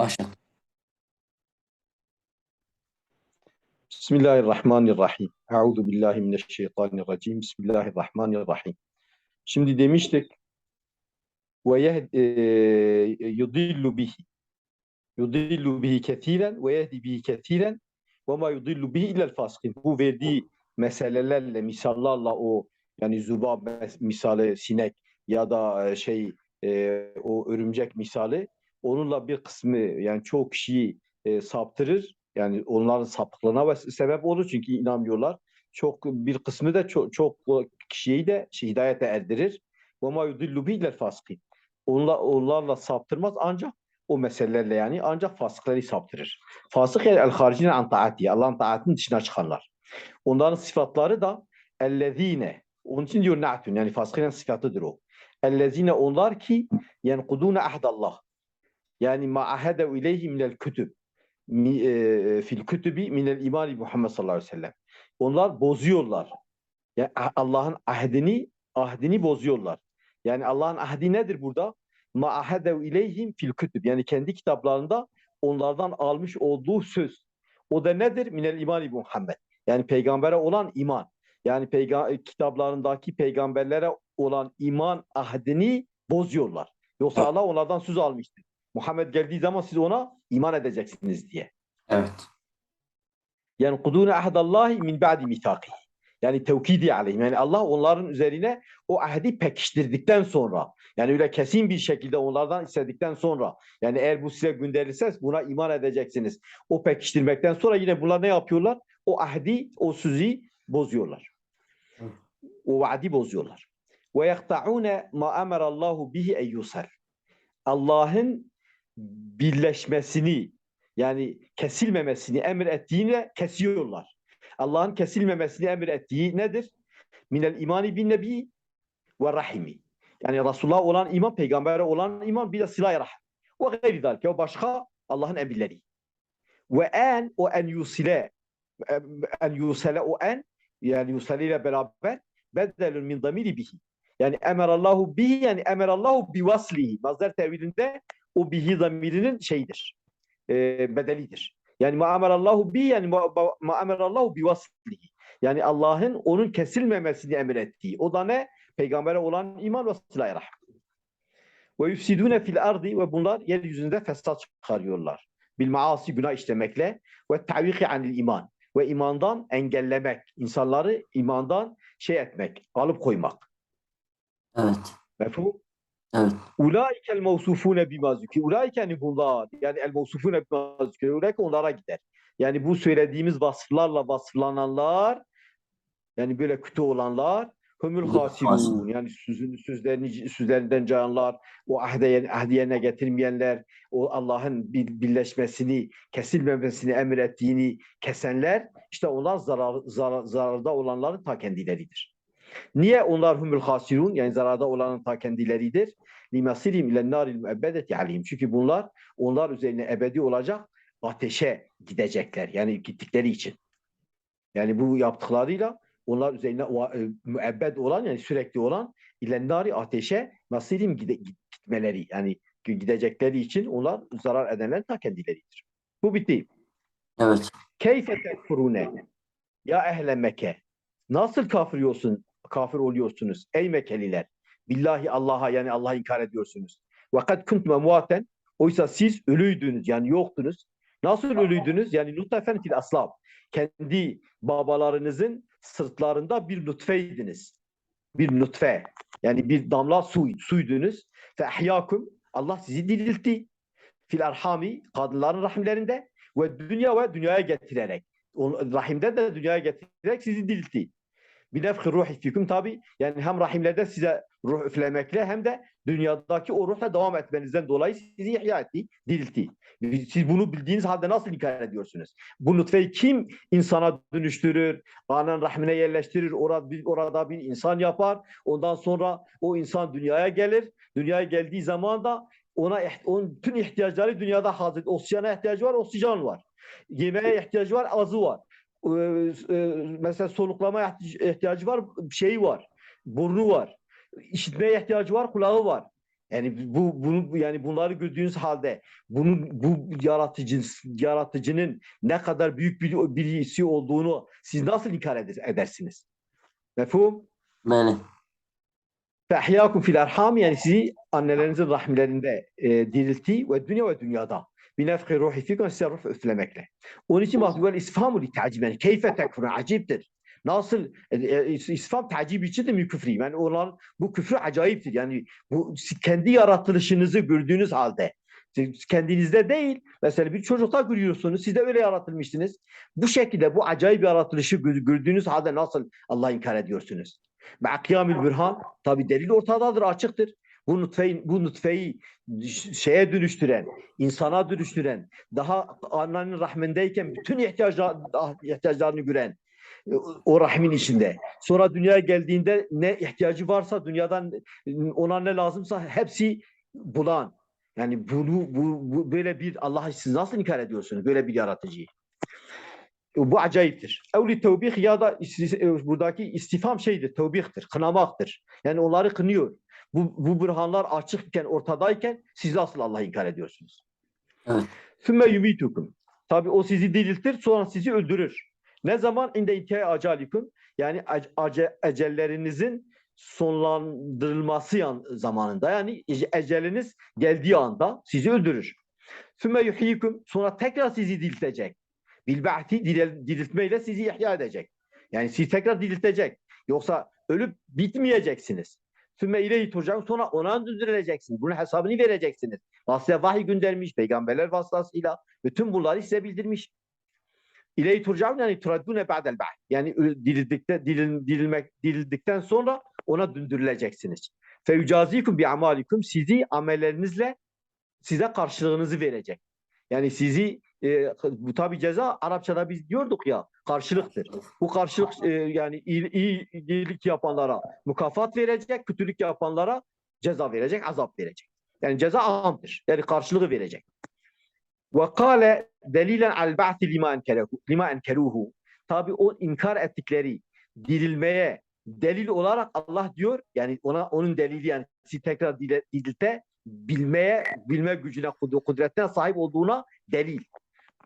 Başla. Bismillahirrahmanirrahim. Euzu billahi mineşşeytanirracim. Bismillahirrahmanirrahim. Şimdi demiştik ve e, yudillu bihi. Yudillu bihi kesiren ve yehdi bihi kesiren ve ma yudillu bihi illel fasıkın. Bu verdiği meselelerle, misallarla o yani zubab misali sinek ya da e, şey e, o örümcek misali onunla bir kısmı yani çoğu kişiyi e, saptırır. Yani onların sapıklığına sebep olur çünkü inanmıyorlar. Çok bir kısmı da çok, çok kişiyi de şey, hidayete erdirir. Ve ma yudillu bihi fasıkın. Onlar, onlarla saptırmaz ancak o meselelerle yani ancak fasıkları saptırır. Fasık yani el haricine an taati. Allah'ın taatinin dışına çıkanlar. Onların sıfatları da ellezine. Onun için diyor na'tun yani fasıkın sıfatıdır o. Ellezine onlar ki yenkudune ahdallah. Yani ma ahedev ileyhi minel kütüb. Mi- e, Fil kütübi minel imani Muhammed sallallahu aleyhi ve sellem. Onlar bozuyorlar. Yani ah- Allah'ın ahdini ahdini bozuyorlar. Yani Allah'ın ahdi nedir burada? Ma ahedev ileyhim fil kütüb. Yani kendi kitaplarında onlardan almış olduğu söz. O da nedir? Minel imani Muhammed. Yani peygambere olan iman. Yani peyga- kitaplarındaki peygamberlere olan iman ahdini bozuyorlar. Yoksa Allah onlardan söz almıştır. Muhammed geldiği zaman siz ona iman edeceksiniz diye. Evet. Yani kudune ahdallahi min ba'di mitakihi. Yani tevkidi aleyhim. Yani Allah onların üzerine o ahdi pekiştirdikten sonra yani öyle kesin bir şekilde onlardan istedikten sonra yani eğer bu size gönderilse buna iman edeceksiniz. O pekiştirmekten sonra yine bunlar ne yapıyorlar? O ahdi, o sözü bozuyorlar. O vaadi bozuyorlar. Ve yekta'une ma emerallahu bihi en yusal. Allah'ın birleşmesini yani kesilmemesini emir ettiğine kesiyorlar. Allah'ın kesilmemesini emir ettiği nedir? Minel imani bin nebi ve rahimi. Yani Resulullah olan iman, peygambere olan iman bir de silah-ı rahim. Ve gayri dalike. O başka Allah'ın emirleri. Ve en o en yusile en yusele o en yani yusale ile beraber bedelün min damiri bihi. Yani emerallahu bihi yani emerallahu bivaslihi. Mazhar tevilinde o bihi zamirinin şeyidir. E, bedelidir. Yani ma emerallahu bihi yani ma, ma- ma emerallahu bivaslihi. Yani Allah'ın onun kesilmemesini emrettiği. O da ne? Peygambere olan iman ve silah-ı rahim. Ve yufsidune fil ardı ve bunlar yeryüzünde fesat çıkarıyorlar. Bil maasi günah işlemekle ve taviki anil iman ve imandan engellemek, insanları imandan şey etmek, alıp koymak. Evet. Mefhum? Evet. Ulaikel mevsufune bima zükir. Ulaike yani bunlar. Yani el mevsufune bima zükir. Ulaike onlara gider. Yani bu söylediğimiz vasıflarla vasıflananlar yani böyle kötü olanlar hasirun hasirun. yani sözünü sözlerini sözlerinden cayanlar, o ahde, ahdi yerine getirmeyenler, o Allah'ın bir- birleşmesini, kesilmemesini emrettiğini kesenler işte onlar zarar, zarar, zararda olanların ta kendileridir. Niye onlar humul hasirun yani zararda olanın ta kendileridir? Limasirim ile naril müebbedeti aleyhim. Çünkü bunlar onlar üzerine ebedi olacak ateşe gidecekler. Yani gittikleri için. Yani bu yaptıklarıyla onlar üzerine müebbed olan yani sürekli olan ile nari ateşe nasirim gide, gitmeleri yani gidecekleri için onlar zarar edenler ta kendileridir. Bu bitti. Evet. Keyfe tekfurune ya ehle Mekke. Nasıl kafir kafir oluyorsunuz ey Mekkeliler? Billahi Allah'a yani Allah'ı inkar ediyorsunuz. Vakat kuntum muaten oysa siz ölüydünüz yani yoktunuz. Nasıl ölüydünüz? Yani nutfen fil aslab. Kendi babalarınızın sırtlarında bir nutfeydiniz. Bir nutfe. Yani bir damla su, suydunuz. Fe ahyakum Allah sizi diriltti. Fil arhami kadınların rahimlerinde ve dünya ve dünyaya getirerek. O rahimden de dünyaya getirerek sizi diriltti. Bir nefhi ruhi fikum tabi yani hem rahimlerde size ruh üflemekle hem de dünyadaki o ruhla devam etmenizden dolayı sizi ihya etti, diriltti. Siz bunu bildiğiniz halde nasıl inkar ediyorsunuz? Bu nutfeyi kim insana dönüştürür, anan rahmine yerleştirir, orada bir, orada bir insan yapar. Ondan sonra o insan dünyaya gelir. Dünyaya geldiği zaman da ona onun tüm ihtiyaçları dünyada hazır. Oksijene ihtiyacı var, oksijen var. Yemeğe ihtiyacı var, azı var. Ee, e, mesela soluklama ihtiyacı var, şeyi var, burnu var, işitmeye ihtiyacı var, kulağı var. Yani bu bunu yani bunları gördüğünüz halde bunun bu yaratıcı yaratıcının ne kadar büyük bir birisi olduğunu siz nasıl inkar edersiniz? Mefhum? Mene. Fehyakum fil erham yani sizi annelerinizin rahimlerinde e, dirilti ve dünya ve dünyada. Bir nefhi ruhi fikum size ruh üflemekle. Onun için bak vel isfamu li tacib yani keyfe tekfurun aciptir. Nasıl e, e, isfam tacib içindir mi küfrü? Yani olan bu küfrü acayiptir. Yani bu kendi yaratılışınızı gördüğünüz halde siz kendinizde değil. Mesela bir çocukta görüyorsunuz. Siz de öyle yaratılmışsınız. Bu şekilde bu acayip yaratılışı gö- gördüğünüz halde nasıl Allah inkar ediyorsunuz? Ve kıyamül bürhan tabi delil ortadadır, açıktır. Bu nutfeyi, bu nutfeyi şeye dönüştüren, insana dönüştüren, daha annenin rahmindeyken bütün ihtiyaçlar, ihtiyaçlarını gören, o rahmin içinde. Sonra dünyaya geldiğinde ne ihtiyacı varsa dünyadan ona ne lazımsa hepsi bulan. Yani bunu bu, bu böyle bir Allah siz nasıl inkar ediyorsunuz böyle bir yaratıcıyı? Bu acayiptir. Evli tevbih ya da istis- buradaki istifam şeydir, tevbihtir, kınamaktır. Yani onları kınıyor. Bu, bu burhanlar açıkken, ortadayken siz nasıl Allah'ı inkar ediyorsunuz? Sümme yumitukum. Tabi o sizi diriltir, sonra sizi öldürür. Ne zaman? İnde intihai acalikum. Yani ac- ace- ecellerinizin sonlandırılması yan- zamanında. Yani ece- eceliniz geldiği anda sizi öldürür. Sümme yuhyikum. Sonra tekrar sizi diriltecek. Bilba'ti diril- diriltmeyle sizi ihya edecek. Yani sizi tekrar diriltecek. Yoksa ölüp bitmeyeceksiniz. Sümme ileyhi turcaun. Sonra ona döndürüleceksiniz. Bunun hesabını vereceksiniz. Size vahiy göndermiş. Peygamberler vasıtasıyla. Bütün bunları size bildirmiş. İleyhi turcaun yani turaddune ba'del ba'd. Yani dirildikte, diril, dirilmek, dirildikten sonra ona döndürüleceksiniz. Feyucazikum bi amalikum. Sizi amellerinizle size karşılığınızı verecek. Yani sizi e, bu tabi ceza Arapçada biz diyorduk ya karşılıktır. Bu karşılık e, yani iyi, iyi iyilik yapanlara mukafat verecek, kötülük yapanlara ceza verecek, azap verecek. Yani ceza amdır. Yani karşılığı verecek. Ve kâle delilen al ba'ti lima enkeruhu. Tabi o inkar ettikleri dirilmeye delil olarak Allah diyor yani ona onun delili yani tekrar dirilte bilmeye, bilme gücüne, kud- kudretine sahip olduğuna delil.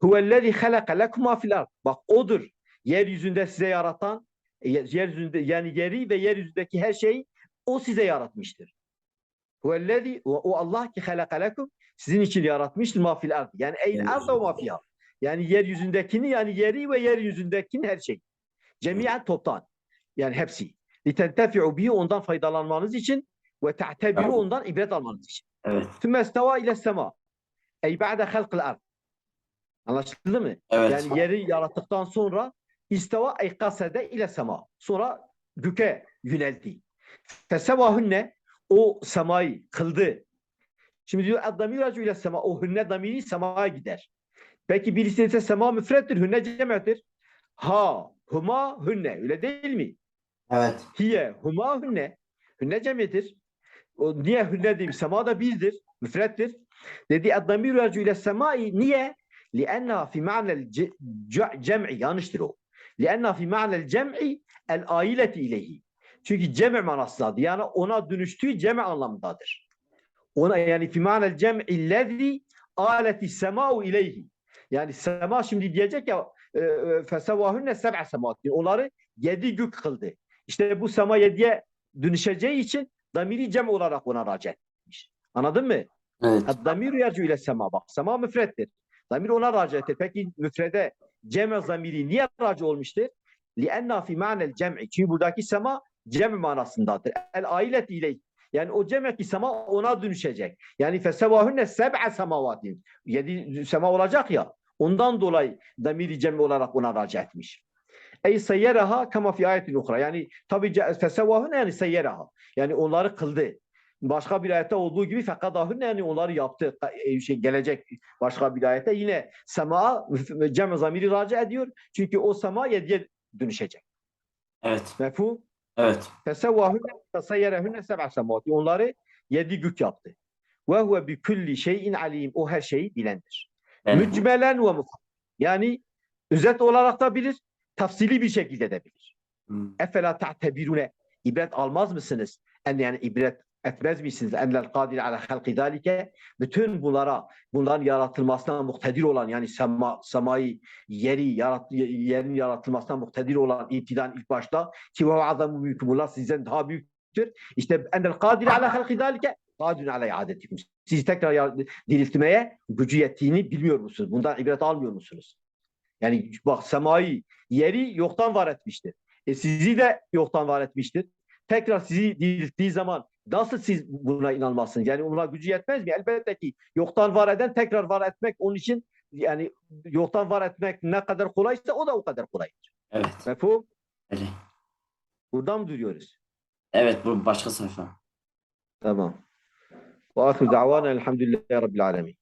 Huvellezî halaka lekuma fil Bak odur. Yeryüzünde size yaratan, e, yeryüzünde yani yeri ve yeryüzündeki her şeyi o size yaratmıştır. Huvellezî o Allah ki halaka lekum sizin için yaratmıştır ma fil. Yani eyl arda ve ma fil ard. Yani yeryüzündekini yani yeri ve yeryüzündekinin her şeyi. Cemiyen toptan. Yani hepsi. Litentefi'u bihi ondan faydalanmanız için ve te'tebiru ondan ibret almanız için. Evet. Tümme isteva ile sema. Ey ba'de halkıl ard. Anlaşıldı mı? Evet. Yani yeri yarattıktan sonra isteva ikasede ile sema. Sonra büke yöneldi. Fesevahünne o semayı kıldı. Şimdi diyor ad-damiracı ile sema. O hünne damiri semaya gider. Peki birisi ise sema müfrettir. Hünne cem'ettir. Ha, huma, hünne. Öyle değil mi? Evet. Hiye, huma, hünne. Hünne cem'ettir. O, niye hünne diyeyim? Sema da bizdir. Müfrettir. Dedi ad-damiracı ile semayı niye? لِأَنَّهَا فِي مَعْنَ الْجَمْعِ Yanlıştır o. لِأَنَّهَا فِي مَعْنَ الْجَمْعِ الْآيِلَةِ اِلَيْهِ Çünkü cem' manasındadır. Yani ona dönüştüğü cem' anlamındadır. Ona yani fi ma'nel cem'i lezi aleti sema'u ileyhi. Yani sema şimdi diyecek ya e, e, fesevahünne seb'a semaat. Onları yedi gök kıldı. İşte bu sema yediye dönüşeceği için damiri cem olarak ona raci etmiş. Anladın mı? Evet. Damir yercu ile sema bak. Sema müfrettir. Damir ona raci ettir. Peki müfrede cem zamiri niye raci olmuştur? لِأَنَّا فِي مَعْنَ الْجَمْعِ Çünkü buradaki sema cem manasındadır. El ailet ile yani o cem'ki sema ona dönüşecek. Yani fesevahünne seb'e semavatin. Yedi sema olacak ya. Ondan dolayı damiri cem olarak ona raci etmiş. Ey seyyeraha kama fi ayetin ukra. Yani tabi fesevahünne yani seyyeraha. Yani onları kıldı. Başka bir ayette olduğu gibi fekadahünne yani onları yaptı. E, Şey, gelecek başka bir ayette yine sema cem zamiri raci ediyor. Çünkü o sema yediye dönüşecek. Evet. Mefhum? Evet. Fesevvahünne fesayyerehünne seb'a semavati. Onları yedi gök yaptı. Ve huve bi kulli şeyin alim. O her şeyi bilendir. Yani, Mücmelen ve mufak. Yani özet olarak da bilir, tafsili bir şekilde de bilir. Hmm. Efela ta'tebirune. İbret almaz mısınız? En yani ibret etmez misiniz? Ennel kadir ala halki zalike. Bütün bunlara, bunların yaratılmasına muktedir olan yani sema, semayı, yeri, yarat, yerin yaratılmasına muktedir olan iptidan ilk başta ki ve azamu mülkü bunlar sizden daha büyüktür. İşte ennel kadir ala halki zalike kadirun ala iadetikum. Sizi tekrar diriltmeye gücü yettiğini bilmiyor musunuz? Bundan ibret almıyor musunuz? Yani bak semayı, yeri yoktan var etmiştir. E sizi de yoktan var etmiştir. Tekrar sizi dirilttiği zaman nasıl siz buna inanmazsınız? Yani ona gücü yetmez mi? Elbette ki yoktan var eden tekrar var etmek onun için yani yoktan var etmek ne kadar kolaysa o da o kadar kolaydır. Evet. Mefhum? Öyle. Buradan mı duyuyoruz? Evet bu başka sayfa. Tamam. Ve ahir davana elhamdülillahi rabbil alemin.